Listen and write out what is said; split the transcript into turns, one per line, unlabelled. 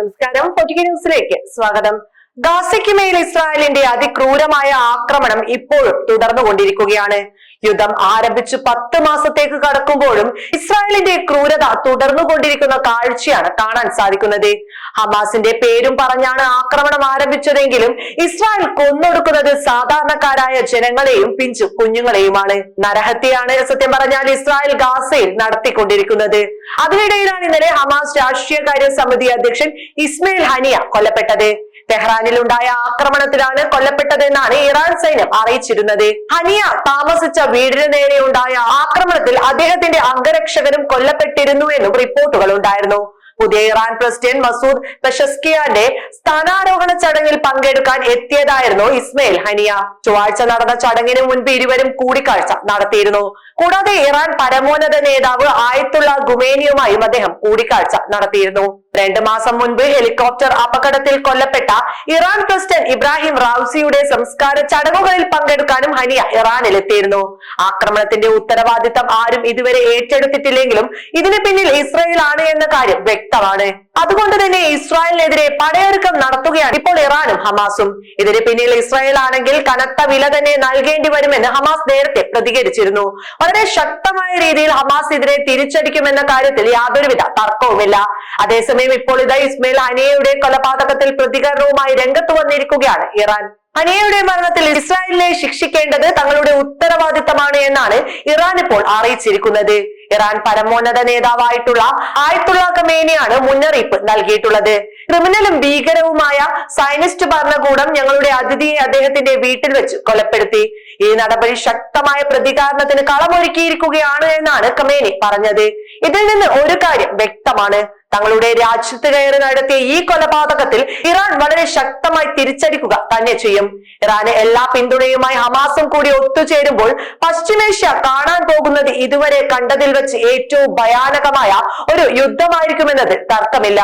നമസ്കാരം. ന്യൂസിലേക്ക് സ്വാഗതം. ഗാസയ്ക്ക് മേൽ ഇസ്രായേലിന്റെ അതിക്രൂരമായ ആക്രമണം ഇപ്പോഴും തുടർന്നുകൊണ്ടിരിക്കുകയാണ്. യുദ്ധം ആരംഭിച്ചു പത്ത് മാസത്തേക്ക് കടക്കുമ്പോഴും ഇസ്രായേലിന്റെ ക്രൂരത തുടർന്നുകൊണ്ടിരിക്കുന്ന കാഴ്ചയാണ് കാണാൻ സാധിക്കുന്നത്. ഹമാസിന്റെ പേരും പറഞ്ഞാണ് ആക്രമണം ആരംഭിച്ചതെങ്കിലും ഇസ്രായേൽ കൊന്നൊടുക്കുന്നത് സാധാരണക്കാരായ ജനങ്ങളെയും പിഞ്ചു കുഞ്ഞുങ്ങളെയുമാണ്. നരഹത്യയാണ് സത്യം പറഞ്ഞാൽ ഇസ്രായേൽ ഗാസയിൽ നടത്തിക്കൊണ്ടിരിക്കുന്നത്. അതിനിടയിലാണ് ഇന്നലെ ഹമാസ് രാഷ്ട്രീയകാര്യ സമിതി അധ്യക്ഷൻ ഇസ്മയിൽ ഹനിയ കൊല്ലപ്പെട്ടത്. തെഹ്റാനിലുണ്ടായ ആക്രമണത്തിലാണ് കൊല്ലപ്പെട്ടതെന്നാണ് ഇറാൻ സൈന്യം അറിയിച്ചിരുന്നത്. ഹനിയ താമസിച്ച വീടിന് നേരെയുണ്ടായ ആക്രമണത്തിൽ അദ്ദേഹത്തിന്റെ അംഗരക്ഷകരും കൊല്ലപ്പെട്ടിരുന്നു എന്നും റിപ്പോർട്ടുകൾ ഉണ്ടായിരുന്നു. പുതിയ ഇറാൻ പ്രസിഡന്റ് മസൂദ് പെഷസ്കിയാന്റെ സ്ഥാനാരോഹണ ചടങ്ങിൽ പങ്കെടുക്കാൻ എത്തിയതായിരുന്നു ഇസ്മയിൽ ഹനിയ. ചൊവ്വാഴ്ച നടന്ന ചടങ്ങിന് മുൻപ് ഇരുവരും കൂടിക്കാഴ്ച നടത്തിയിരുന്നു. കൂടാതെ ഇറാൻ പരമോന്നത നേതാവ് ആയത്തുള്ള ഗുമേനിയുമായും അദ്ദേഹം കൂടിക്കാഴ്ച നടത്തിയിരുന്നു. രണ്ടു മാസം മുൻപ് ഹെലികോപ്റ്റർ അപകടത്തിൽ കൊല്ലപ്പെട്ട ഇറാൻ പ്രസിഡന്റ് ഇബ്രാഹിം റാവ്സിയുടെ സംസ്കാര ചടങ്ങുകളിൽ പങ്കെടുക്കാനും ഹനിയ ഇറാനിൽ എത്തിയിരുന്നു. ആക്രമണത്തിന്റെ ഉത്തരവാദിത്തം ആരും ഇതുവരെ ഏറ്റെടുത്തിട്ടില്ലെങ്കിലും ഇതിന് പിന്നിൽ ഇസ്രയേൽ ആണ് എന്ന കാര്യം വ്യക്തമാണ്. അതുകൊണ്ട് തന്നെ ഇസ്രായേലിനെതിരെ പടയൊരുക്കം നടത്തുകയാണ് ഇപ്പോൾ ഇറാനും ഹമാസും. ഇതിന് പിന്നിൽ ഇസ്രായേൽ ആണെങ്കിൽ കനത്ത വില തന്നെ നൽകേണ്ടി വരുമെന്ന് ഹമാസ് നേരത്തെ പ്രതികരിച്ചിരുന്നു. വളരെ ശക്തമായ രീതിയിൽ ഹമാസ് ഇതിനെ തിരിച്ചടിക്കുമെന്ന കാര്യത്തിൽ യാതൊരുവിധ തർക്കവുമില്ല. അതേസമയം ഇപ്പോൾ ഇതാ ഇസ്മയിൽ അനിയയുടെ കൊലപാതകത്തിൽ പ്രതികരണവുമായി രംഗത്ത് വന്നിരിക്കുകയാണ് ഇറാൻ. അനിയയുടെ മരണത്തിൽ ഇസ്രായേലിനെ ശിക്ഷിക്കേണ്ടത് തങ്ങളുടെ ഉത്തരവാദിത്തമാണ് എന്നാണ് ഇറാൻ ഇപ്പോൾ അറിയിച്ചിരിക്കുന്നത്. ഇറാൻ പരമോന്നത നേതാവായിട്ടുള്ള ആയത്തുള്ള കമേനിയാണ് മുന്നറിയിപ്പ് നൽകിയിട്ടുള്ളത്. ക്രിമിനലും ഭീകരവുമായ സൈനിസ്റ്റ് ഭരണകൂടം ഞങ്ങളുടെ അതിഥിയെ അദ്ദേഹത്തിന്റെ വീട്ടിൽ വെച്ച് കൊലപ്പെടുത്തി. ഈ നടപടി ശക്തമായ പ്രതികാരണത്തിന് കളമൊരുക്കിയിരിക്കുകയാണ് എന്നാണ് കമേനി പറഞ്ഞത്. ഇതിൽ നിന്ന് ഒരു കാര്യം വ്യക്തമാണ്. തങ്ങളുടെ രാജ്യത്ത് കയറി നടത്തിയ ഈ കൊലപാതകത്തിൽ ഇറാൻ വളരെ ശക്തമായി തിരിച്ചടിക്കുക തന്നെ ചെയ്യും. ഇറാന് എല്ലാ പിന്തുണയുമായി ഹമാസും കൂടി ഒത്തുചേരുമ്പോൾ പശ്ചിമേഷ്യ കാണാൻ പോകുന്നത് ഇതുവരെ കണ്ടതിൽ വെച്ച് ഏറ്റവും ഭയാനകമായ ഒരു യുദ്ധമായിരിക്കുമെന്നത് തർക്കമില്ല.